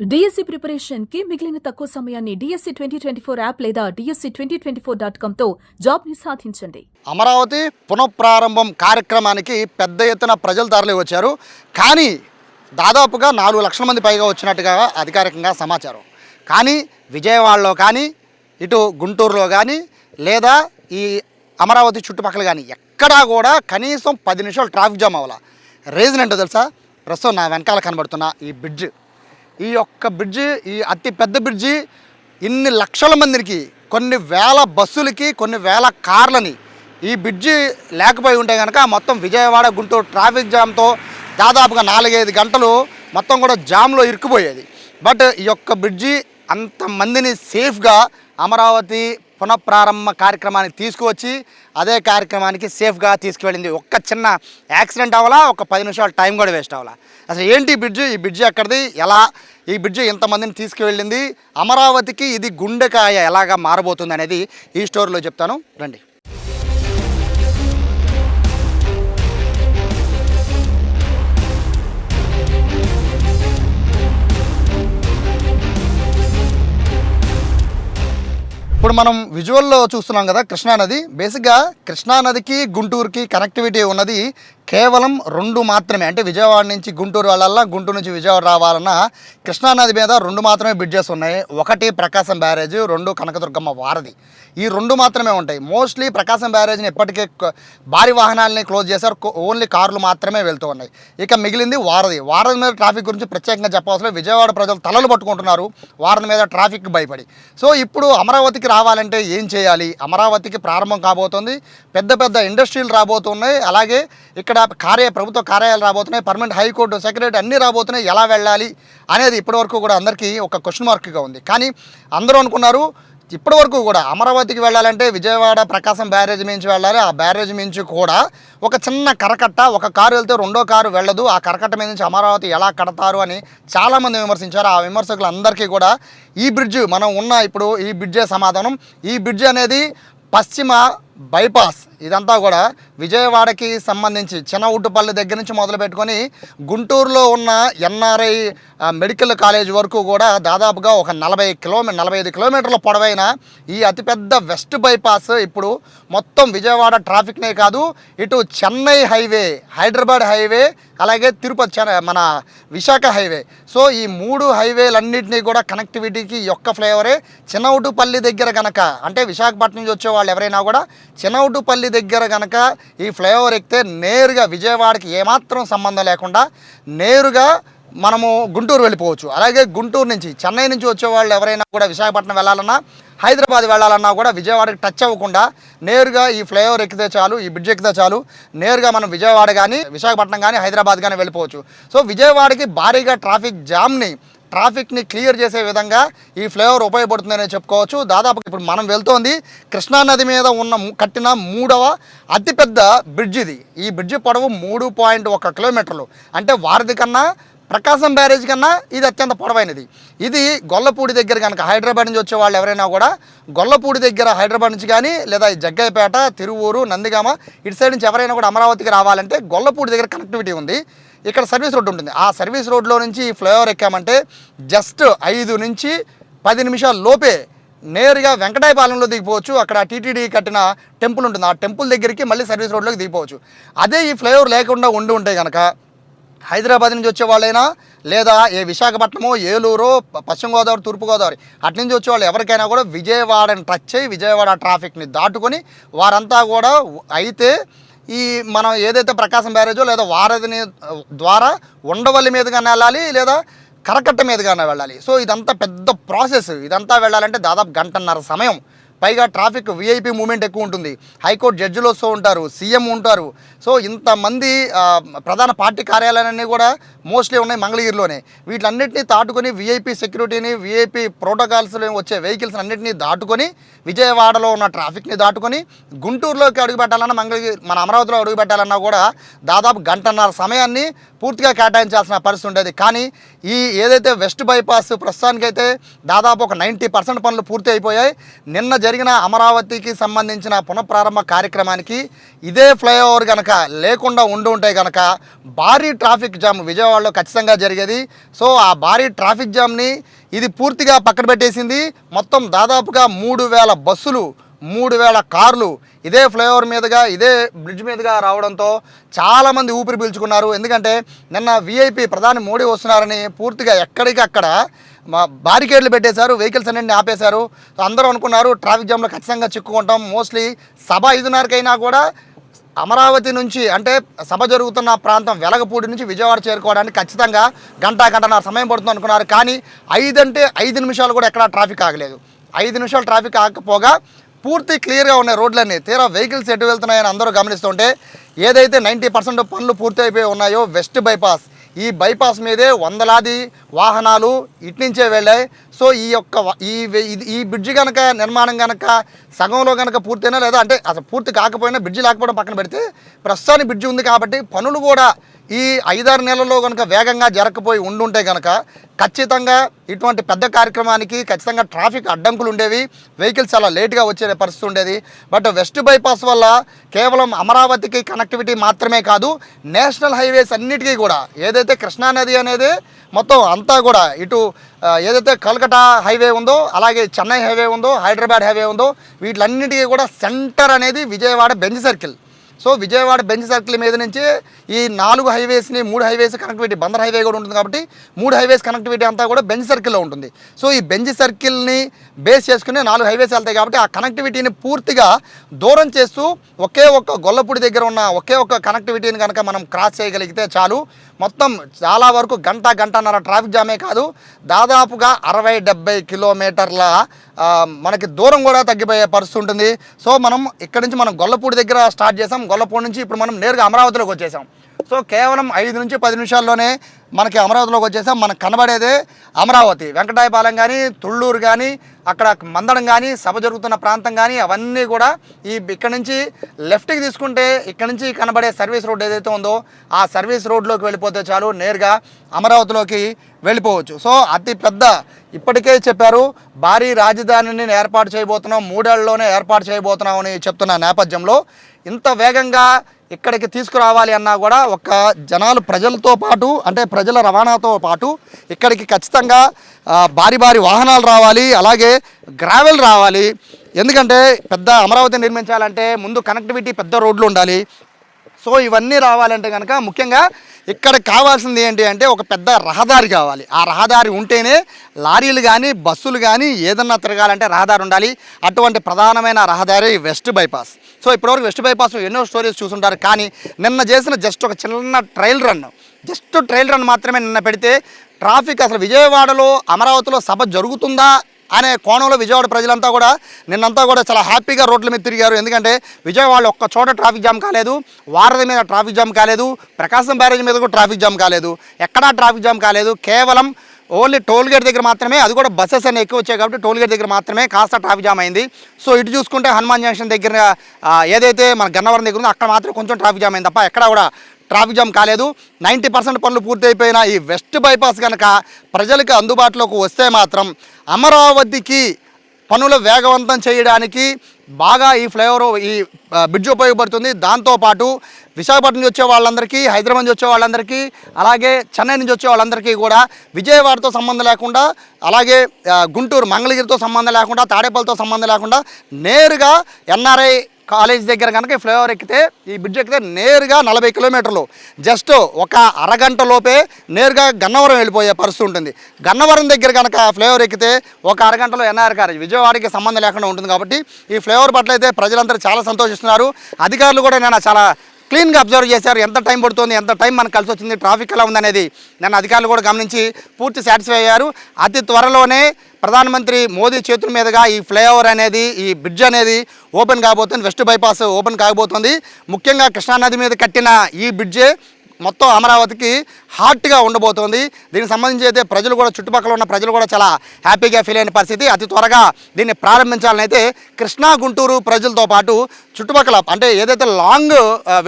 DSC ప్రిపరేషన్కి మిగిలిన తక్కువ సమయాన్ని DSC twenty twenty four app లేదా DSC twenty twenty four dot కామ్తో జాబ్ని సాధించండి అమరావతి పునఃప్రారంభం కార్యక్రమానికి పెద్ద ఎత్తున ప్రజలు తరలి వచ్చారు. కానీ దాదాపుగా నాలుగు లక్షల మంది పైగా వచ్చినట్టుగా అధికారికంగా సమాచారం. కానీ విజయవాడలో కానీ ఇటు గుంటూరులో కానీ లేదా ఈ అమరావతి చుట్టుపక్కల కానీ ఎక్కడా కూడా కనీసం పది నిమిషాలు ట్రాఫిక్ జామ్ అవ్వాల. రీజన్ ఏంటో తెలుసా? ప్రస్తుతం నా వెనకాల కనబడుతున్న ఈ బ్రిడ్జ్. ఈ యొక్క బ్రిడ్జి ఈ అతి పెద్ద బ్రిడ్జి ఇన్ని లక్షల మందికి కొన్ని వేల బస్సులకి కొన్ని వేల కార్లని ఈ బ్రిడ్జి లేకపోయి ఉంటే కనుక మొత్తం విజయవాడ గుంటూరు ట్రాఫిక్ జామ్తో దాదాపుగా నాలుగైదు గంటలు మొత్తం కూడా జామ్లో ఇరుక్కుపోయేది. బట్ ఈ యొక్క బ్రిడ్జి అంతమందిని సేఫ్గా అమరావతి పునఃప్రారంభ కార్యక్రమానికి తీసుకువచ్చి అదే కార్యక్రమానికి సేఫ్గా తీసుకువెళ్ళింది. ఒక్క చిన్న యాక్సిడెంట్ అవ్వాలా ఒక పది నిమిషాలు టైం కూడా వేస్ట్ అవ్వాలా? అసలు ఏంటి బ్రిడ్జ్? ఈ బ్రిడ్జ్ ఎక్కడిది? ఎలా? ఈ బ్రిడ్జ్ ఇంతమందిని తీసుకువెళ్ళింది? అమరావతికి ఇది గుండెకాయ ఎలాగా మారబోతుంది అనేది ఈ స్టోరీలో చెప్తాను. రండి. ఇప్పుడు మనం విజువల్లో చూస్తున్నాం కదా కృష్ణానది. బేసిక్గా కృష్ణానదికి గుంటూరుకి కనెక్టివిటీ ఉన్నది కేవలం రెండు మాత్రమే. అంటే విజయవాడ నుంచి గుంటూరు వెళ్ళాలన్నా గుంటూరు నుంచి విజయవాడ రావాలన్నా కృష్ణానది మీద రెండు మాత్రమే బ్రిడ్జెస్ ఉన్నాయి ఒకటి ప్రకాశం బ్యారేజ్ రెండు కనకదుర్గమ్మ వారధి. ఈ రెండు మాత్రమే ఉంటాయి. మోస్ట్లీ ప్రకాశం బ్యారేజ్ని ఇప్పటికే భారీ వాహనాలని క్లోజ్ చేశారు. ఓన్లీ కార్లు మాత్రమే వెళ్తూ ఉన్నాయి. ఇక మిగిలింది వారధి. వారధి మీద ట్రాఫిక్ గురించి ప్రత్యేకంగా చెప్పవలసిన విజయవాడ ప్రజలు తలలు పట్టుకుంటున్నారు. వారధి మీద ట్రాఫిక్ భయపడి. సో ఇప్పుడు అమరావతికి రావాలంటే ఏం చేయాలి? అమరావతికి ప్రారంభం కాబోతుంది. పెద్ద పెద్ద ఇండస్ట్రీలు రాబోతున్నాయి. అలాగే ఇక్కడ కార్య ప్రభుత్వ కార్యాలయాలు రాబోతున్నాయి పర్మనెంట్ హైకోర్టు సెక్రటరీ అన్నీ రాబోతున్నాయి ఎలా వెళ్ళాలి అనేది ఇప్పటివరకు కూడా అందరికీ ఒక క్వశ్చన్ మార్క్గా ఉంది. కానీ అందరూ అనుకున్నారు ఇప్పటివరకు కూడా అమరావతికి వెళ్ళాలంటే విజయవాడ ప్రకాశం బ్యారేజ్ మించి వెళ్ళాలి. ఆ బ్యారేజ్ మించి కూడా ఒక చిన్న కరకట్ట ఒక కారు వెళ్తే రెండో కారు వెళ్ళదు. ఆ కరకట్ట మీద నుంచి అమరావతి ఎలా కడతారు అని చాలామంది విమర్శించారు. ఆ విమర్శకులందరికీ కూడా ఈ బ్రిడ్జ్ మనం ఉన్న ఇప్పుడు ఈ బ్రిడ్జే సమాధానం. ఈ బ్రిడ్జ్ అనేది పశ్చిమ బైపాస్ ఇదంతా కూడా విజయవాడకి సంబంధించి చిన్నవుట్టుపల్లి దగ్గర నుంచి మొదలు పెట్టుకొని గుంటూరులో ఉన్న ఎన్ఆర్ఐ మెడికల్ కాలేజ్ వరకు కూడా దాదాపుగా ఒక నలభై కిలోమీ నలభై ఐదు కిలోమీటర్ల పొడవైన ఈ అతిపెద్ద వెస్ట్ బైపాస్ ఇప్పుడు మొత్తం విజయవాడ ట్రాఫిక్నే కాదు ఇటు చెన్నై హైవే హైదరాబాద్ హైవే అలాగే తిరుపతి మన విశాఖ హైవే. సో ఈ మూడు హైవేలన్నింటినీ కూడా కనెక్టివిటీకి యొక్క ఫ్లేవరే చిన్నవుటుపల్లి దగ్గర కనుక అంటే విశాఖపట్నం నుంచి వచ్చే వాళ్ళు ఎవరైనా కూడా చిన్నవుటుపల్లి దగ్గర కనుక ఈ ఫ్లైఓవర్ ఎక్కితే నేరుగా విజయవాడకి ఏమాత్రం సంబంధం లేకుండా నేరుగా మనము గుంటూరు వెళ్ళిపోవచ్చు. అలాగే గుంటూరు నుంచి చెన్నై నుంచి వచ్చే వాళ్ళు ఎవరైనా కూడా విశాఖపట్నం వెళ్ళాలన్నా హైదరాబాద్ వెళ్ళాలన్నా కూడా విజయవాడకి టచ్ అవ్వకుండా నేరుగా ఈ ఫ్లైఓవర్ ఎక్కితే చాలు ఈ బ్రిడ్జ్ ఎక్కితే చాలు నేరుగా మనం విజయవాడ కానీ విశాఖపట్నం కానీ హైదరాబాద్ కానీ వెళ్ళిపోవచ్చు. సో విజయవాడకి భారీగా ట్రాఫిక్ జామ్ని ట్రాఫిక్ని క్లియర్ చేసే విధంగా ఈ ఫ్లేవర్ ఉపయోగపడుతుందని చెప్పుకోవచ్చు. దాదాపు ఇప్పుడు మనం వెళ్తోంది కృష్ణానది మీద ఉన్న కట్టిన మూడవ అతిపెద్ద బ్రిడ్జ్ ఇది. ఈ బ్రిడ్జ్ పొడవు మూడు పాయింట్ ఒక కిలోమీటర్లు. అంటే వారిది కన్నా ప్రకాశం బ్యారేజ్ కన్నా ఇది అత్యంత పొడవైనది. ఇది గొల్లపూడి దగ్గర కనుక హైదరాబాద్ నుంచి వచ్చే వాళ్ళు ఎవరైనా కూడా గొల్లపూడి దగ్గర హైదరాబాద్ నుంచి కానీ లేదా జగ్గయ్యపేట తిరువూరు నందిగామ ఇటు సైడ్ నుంచి ఎవరైనా కూడా అమరావతికి రావాలంటే గొల్లపూడి దగ్గర కనెక్టివిటీ ఉంది. ఇక్కడ సర్వీస్ రోడ్ ఉంటుంది. ఆ సర్వీస్ రోడ్లో నుంచి ఫ్లైఓవర్ ఎక్కామంటే జస్ట్ ఐదు నుంచి పది నిమిషాల లోపే నేరుగా వెంకటాయపాలెంలో దిగిపోవచ్చు. అక్కడ టీటీడీ కట్టిన టెంపుల్ ఉంటుంది. ఆ టెంపుల్ దగ్గరికి మళ్ళీ సర్వీస్ రోడ్లోకి దిగిపోవచ్చు. అదే ఈ ఫ్లైఓవర్ లేకుండా ఉండి ఉంటే కనుక హైదరాబాద్ నుంచి వచ్చే వాళ్ళైనా లేదా ఏ విశాఖపట్నమో ఏలూరు పశ్చిమ గోదావరి తూర్పుగోదావరి అటు నుంచి వచ్చేవాళ్ళు ఎవరికైనా కూడా విజయవాడని టచ్ అయ్యి విజయవాడ ట్రాఫిక్ని దాటుకొని వారంతా కూడా అయితే ఈ మనం ఏదైతే ప్రకాశం బ్యారేజో లేదా వారధిని ద్వారా ఉండవల్లి మీదుగానే వెళ్ళాలి లేదా కరకట్ట మీదుగానే వెళ్ళాలి. సో ఇదంతా పెద్ద ప్రాసెస్. ఇదంతా వెళ్ళాలంటే దాదాపు గంటన్నర సమయం. పైగా ట్రాఫిక్ వీఐపీ మూమెంట్ ఎక్కువ ఉంటుంది. హైకోర్టు జడ్జిలు వస్తూ ఉంటారు సీఎం ఉంటారు. సో ఇంతమంది ప్రధాన పార్టీ కార్యాలయాలన్నీ కూడా మోస్ట్లీ ఉన్నాయి మంగళగిరిలోనే. వీటిలన్నింటినీ దాటుకొని వీఐపీ సెక్యూరిటీని వీఐపీ ప్రోటోకాల్స్ వచ్చే వెహికల్స్ అన్నింటినీ దాటుకొని విజయవాడలో ఉన్న ట్రాఫిక్ని దాటుకొని గుంటూరులోకి అడుగుపెట్టాలన్నా మంగళగిరి మన అమరావతిలో అడుగుపెట్టాలన్నా కూడా దాదాపు గంటన్నర సమయాన్ని పూర్తిగా కేటాయించాల్సిన పరిస్థితి ఉండేది. కానీ ఈ ఏదైతే వెస్ట్ బైపాస్ ప్రస్తుతానికైతే దాదాపు ఒక నైంటీ పర్సెంట్ పనులు పూర్తి అయిపోయాయి. నిన్న జరిగిన అమరావతికి సంబంధించిన పునఃప్రారంభ కార్యక్రమానికి ఇదే ఫ్లైఓవర్ కనుక లేకుండా ఉండి ఉంటే కనుక భారీ ట్రాఫిక్ జామ్ విజయవాడలో ఖచ్చితంగా జరిగేది. సో ఆ భారీ ట్రాఫిక్ జామ్ని ఇది పూర్తిగా పక్కన పెట్టేసింది. మొత్తం దాదాపుగా మూడు వేల బస్సులు మూడు వేల కార్లు ఇదే ఫ్లైఓవర్ మీదుగా ఇదే బ్రిడ్జ్ మీదుగా రావడంతో చాలామంది ఊపిరి పీల్చుకున్నారు. ఎందుకంటే నిన్న విఐపి ప్రధాని మోడీ వస్తున్నారని పూర్తిగా ఎక్కడికక్కడ మా బారికేడ్లు పెట్టేశారు వెహికల్స్ అన్నింటిని ఆపేశారు. సో అందరూ అనుకున్నారు ట్రాఫిక్ జామ్లో ఖచ్చితంగా చిక్కుకుంటాం. మోస్ట్లీ సభ ఐదున్నరకైనా కూడా అమరావతి నుంచి అంటే సభ జరుగుతున్న ప్రాంతం వెలగపూడి నుంచి విజయవాడ చేరుకోవడానికి ఖచ్చితంగా గంట గంటన్నర సమయం పడుతుంది అనుకున్నారు. కానీ ఐదు అంటే ఐదు నిమిషాలు కూడా ఎక్కడా ట్రాఫిక్ ఆగలేదు. ఐదు నిమిషాలు ట్రాఫిక్ ఆగకపోగా పూర్తి క్లియర్గా ఉన్నాయి రోడ్లన్నీ తీరా వెహికల్స్ ఎటు వెళ్తున్నాయని అందరూ గమనిస్తుంటే ఏదైతే నైంటీ పర్సెంట్ పనులు పూర్తి అయిపోయి ఉన్నాయో వెస్ట్ బైపాస్ ఈ బైపాస్ మీదే వందలాది వాహనాలు ఇట్నుంచే వెళ్ళాయి. సో ఈ యొక్క ఈ ఇది- ఈ బ్రిడ్జి కనుక నిర్మాణం కనుక సగంలో కనుక పూర్తయినా లేదా అంటే అసలు పూర్తి కాకపోయినా బ్రిడ్జి లేకపోవడం పక్కన పెడితే ప్రస్తుతానికి బ్రిడ్జి ఉంది కాబట్టి పనులు కూడా ఈ ఐదారు నెలల్లో కనుక వేగంగా జరగకపోయి ఉండుంటే కనుక ఖచ్చితంగా ఇటువంటి పెద్ద కార్యక్రమానికి ఖచ్చితంగా ట్రాఫిక్ అడ్డంకులు ఉండేవి. వెహికల్స్ చాలా లేట్గా వచ్చే పరిస్థితి ఉండేది. బట్ వెస్ట్ బైపాస్ వల్ల కేవలం అమరావతికి కనెక్టివిటీ మాత్రమే కాదు నేషనల్ హైవేస్ అన్నిటికీ కూడా ఏదైతే కృష్ణానది అనేది మొత్తం అంతా కూడా ఇటు ఏదైతే కలకటా హైవే ఉందో అలాగే చెన్నై హైవే ఉందో హైదరాబాద్ హైవే ఉందో వీటిలన్నిటికీ కూడా సెంటర్ అనేది Vijayawada Benz circle. So Vijayawada Benz circle మీద నుంచి ఈ నాలుగు హైవేస్ని మూడు హైవేస్ కనెక్టివిటీ బందర్ హైవే కూడా ఉంటుంది కాబట్టి మూడు హైవేస్ కనెక్టివిటీ అంతా కూడా బెంచ్ సర్కిల్లో ఉంటుంది. సో ఈ బెంచ్ సర్కిల్ని బేస్ చేసుకునే నాలుగు హైవేస్ వెళ్తాయి కాబట్టి ఆ కనెక్టివిటీని పూర్తిగా దూరం చేస్తూ ఒకే ఒక్క గొల్లపూడి దగ్గర ఉన్న ఒకే ఒక్క కనెక్టివిటీని కనుక మనం క్రాస్ చేయగలిగితే చాలు. మొత్తం చాలా వరకు గంట గంటన్నర ట్రాఫిక్ జామే కాదు. దాదాపుగా అరవై డెబ్బై కిలోమీటర్ల మనకి దూరం కూడా తగ్గిపోయే పరిస్థితి ఉంటుంది. సో మనం ఇక్కడ నుంచి మనం గొల్లపూడి దగ్గర స్టార్ట్ చేసాం. గొల్లపూడి నుంచి ఇప్పుడు మనం నేరుగా అమరావతిలోకి వచ్చేసాం. సో కేవలం ఐదు నుంచి పది నిమిషాల్లోనే మనకి అమరావతిలోకి వచ్చేసాం. మనకు కనబడేదే అమరావతి. వెంకటాయపాలెం కానీ తుళ్ళూరు కానీ అక్కడ మందడం కానీ సభ జరుగుతున్న ప్రాంతం కానీ అవన్నీ కూడా ఈ ఇక్కడ నుంచి లెఫ్ట్కి తీసుకుంటే ఇక్కడ నుంచి కనబడే సర్వీస్ రోడ్ ఏదైతే ఉందో ఆ సర్వీస్ రోడ్లోకి వెళ్ళిపోతే చాలు నేరుగా అమరావతిలోకి వెళ్ళిపోవచ్చు. సో అతి పెద్ద ఇప్పటికే చెప్పారు భారీ రాజధానిని ఏర్పాటు చేయబోతున్నాం మూడేళ్ళలోనే ఏర్పాటు చేయబోతున్నాం అని చెప్తున్న నేపథ్యంలో ఇంత వేగంగా ఇక్కడికి తీసుకురావాలి అన్నా కూడా ఒక జనాలు ప్రజలతో పాటు అంటే ప్రజల రవాణాతో పాటు ఇక్కడికి ఖచ్చితంగా భారీ భారీ వాహనాలు రావాలి అలాగే గ్రావెల్ రావాలి. ఎందుకంటే పెద్ద అమరావతి నిర్మించాలంటే ముందు కనెక్టివిటీ పెద్ద రోడ్లు ఉండాలి. సో ఇవన్నీ రావాలంటే కనుక ముఖ్యంగా ఇక్కడ కావాల్సింది ఏంటి అంటే ఒక పెద్ద రహదారి కావాలి. ఆ రహదారి ఉంటేనే లారీలు కానీ బస్సులు కానీ ఏదన్నా తిరగాలంటే రహదారి ఉండాలి. అటువంటి ప్రధానమైన రహదారి వెస్ట్ బైపాస్ సో ఇప్పటివరకు వెస్ట్ బైపాస్ ఎన్నో స్టోరీస్ చూసుంటారు. కానీ నిన్న చేసిన జస్ట్ ఒక చిన్న trial run just trial run మాత్రమే నిన్న పెడితే ట్రాఫిక్ అసలు విజయవాడలో అమరావతిలో సభ జరుగుతుందా? అనే కోణంలో విజయవాడ ప్రజలంతా కూడా నిన్నంతా కూడా చాలా హ్యాపీగా రోడ్ల మీద తిరిగారు. ఎందుకంటే విజయవాడలో ఒక్క చోట ట్రాఫిక్ జామ్ కాలేదు వారధి మీద ట్రాఫిక్ జామ్ కాలేదు ప్రకాశం బ్యారేజ్ మీద కూడా ట్రాఫిక్ జామ్ కాలేదు. ఎక్కడా ట్రాఫిక్ జామ్ కాలేదు. కేవలం ఓన్లీ టోల్ గేట్ దగ్గర మాత్రమే అది కూడా బస్సెస్ అన్ని ఎక్కువ వచ్చాయి కాబట్టి టోల్ గేట్ దగ్గర మాత్రమే కాస్త ట్రాఫిక్ జామ్ అయింది. సో ఇటు చూసుకుంటే హనుమాన్ జంక్షన్ దగ్గర ఏదైతే మన గన్నవరం దగ్గర ఉందో అక్కడ మాత్రం కొంచెం ట్రాఫిక్ జామ్ అయింది తప్ప ఎక్కడ కూడా ట్రాఫిక్ జామ్ కాలేదు. నైంటీ పర్సెంట్ పనులు పూర్తయిపోయిన ఈ వెస్ట్ బైపాస్ కనుక ప్రజలకు అందుబాటులోకి వస్తే మాత్రం అమరావతికి పనులు వేగవంతం చేయడానికి బాగా ఈ ఫ్లైఓవర్ ఈ బ్రిడ్జ్ ఉపయోగపడుతుంది. దాంతోపాటు విశాఖపట్నం నుంచి వచ్చే వాళ్ళందరికీ హైదరాబాద్ నుంచి వచ్చే వాళ్ళందరికీ అలాగే చెన్నై నుంచి వచ్చే వాళ్ళందరికీ కూడా విజయవాడతో సంబంధం లేకుండా అలాగే గుంటూరు మంగళగిరితో సంబంధం లేకుండా తాడేపల్లితో సంబంధం లేకుండా నేరుగా ఎన్ఆర్ఐ కాలేజ్ దగ్గర కనుక ఈ ఫ్లైఓవర్ ఎక్కితే ఈ బ్రిడ్జ్ ఎక్కితే నేరుగా నలభై కిలోమీటర్లు. జస్ట్ ఒక అరగంట లోపే నేరుగా గన్నవరం వెళ్ళిపోయే పరిస్థితి ఉంటుంది. గన్నవరం దగ్గర కనుక ఫ్లైఓవర్ ఎక్కితే ఒక అరగంటలో ఎన్ఆర్ కాలేజ్ విజయవాడకి సంబంధం లేకుండా ఉంటుంది కాబట్టి ఈ ఫ్లైఓవర్ పట్ల అయితే ప్రజలందరూ చాలా సంతోషిస్తున్నారు. అధికారులు కూడా నేను చాలా క్లీన్గా అబ్జర్వ్ చేశారు. ఎంత టైం పడుతుంది ఎంత టైం మనకు కలిసి వచ్చింది ట్రాఫిక్ ఎలా ఉందనేది నన్ను అధికారులు కూడా గమనించి పూర్తి సాటిస్ఫై అయ్యారు. అతి త్వరలోనే ప్రధానమంత్రి మోదీ చేతుల మీదుగా ఈ ఫ్లైఓవర్ అనేది ఈ బ్రిడ్జ్ అనేది ఓపెన్ కాబోతుంది వెస్ట్ బైపాస్ ఓపెన్ కాబోతుంది. ముఖ్యంగా కృష్ణానది మీద కట్టిన ఈ బ్రిడ్జే మొత్తం అమరావతికి హాట్గా ఉండబోతోంది. దీనికి సంబంధించి అయితే ప్రజలు కూడా చుట్టుపక్కల ఉన్న ప్రజలు కూడా చాలా హ్యాపీగా ఫీల్ అయిన పరిస్థితి. అతి త్వరగా దీన్ని ప్రారంభించాలని అయితే కృష్ణా గుంటూరు ప్రజలతో పాటు చుట్టుపక్కల అంటే ఏదైతే లాంగ్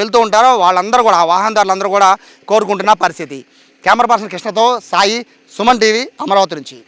వెళ్తూ ఉంటారో వాళ్ళందరూ కూడా వాహనదారులందరూ కూడా కోరుకుంటున్న పరిస్థితి. కెమెరా పర్సన్ కృష్ణతో సాయి సుమన్ టీవీ అమరావతి నుంచి.